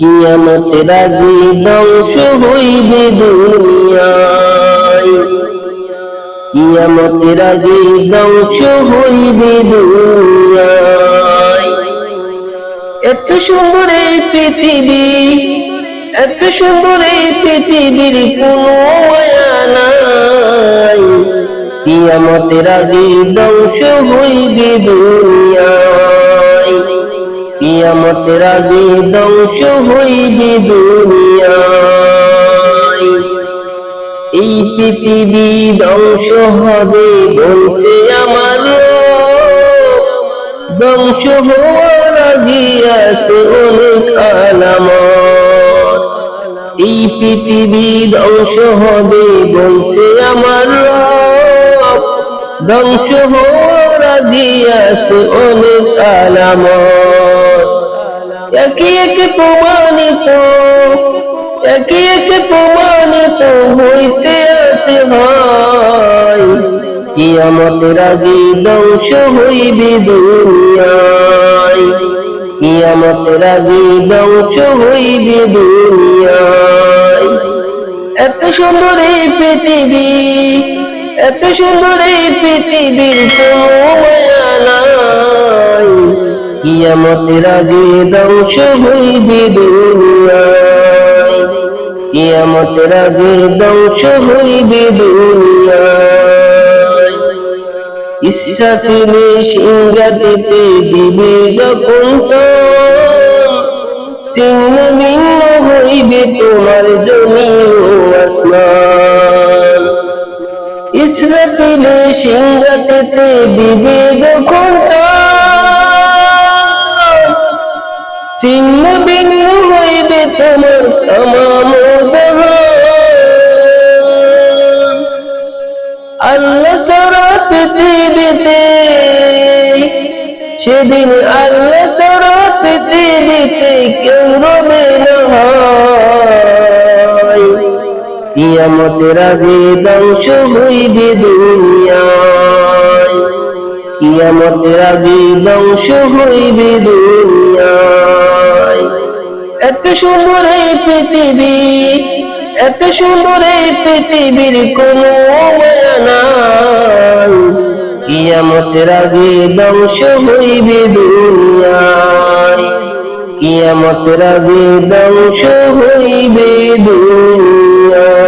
কিয়ামতের আগে ধ্বংস হইবে দুনিয়ায়। কিয়ামতের আগে ধ্বংস হইবে দুনিয়ায়। এত সুন্দর এই পৃথিবী, এত সুন্দর এই পৃথিবীর কোনো নাই। কিয়ামতের আগে ধ্বংস হইবে দুনিয়ায়। কিয়ামতের আগে ধ্বংস হইবে দুনিয়ায় এই পৃথিবী ধ্বংস হবে বলছে আমার। ধ্বংস হওয়ার আগে আছে অনেক আলামত এই পৃথিবী ধ্বংস হবে বলছে আমার। ধ্বংস হওয়ার আগে আছে অনেক আলামত একে একে প্রমাণিত একে একে প্রমাণিত হইতে আছে ভাই। কিয়ামতের আগে ধ্বংস হইবে দুনিয়ায়। কিয়ামতের আগে ধ্বংস হইবে দুনিয়ায়। এত সুন্দর এই পৃথিবী, এত সুন্দর এই পৃথিবীর কোনো মায়া নাই কিয়ামতের আগে ধ্বংস হইবে দুনিয়ায় কিয়ামতের আগে ধ্বংস হইবে দুনিয়ায় ইচ্ছা ছিলে সিংহাটিতে দিবে যখন ছিন্ন ভিন্ন হইবে তোমার জমি আসমান। ইসরাফিলে সিংহাটিতে দিবে যখন ছিন্ন ভিন্ন হইবে তোমার তামাম। আল্লাহ সারা পৃথিবীতে, সেদিন আল্লাহ সারা পৃথিবীতে কেউ রবে না কিয়ামতের আগে ধ্বংস হইবে দুনিয়ায়। কিয়ামতের আগে ধ্বংস হইবে দুনিয়ায়। এত সুন্দর এই পৃথিবী এত সুন্দর এই পৃথিবীর কোনো মায়া কিয়ামতের আগে ধ্বংস হইবে দুনিয়ায়। কিয়ামতের আগে ধ্বংস হইবে দুনিয়ায়।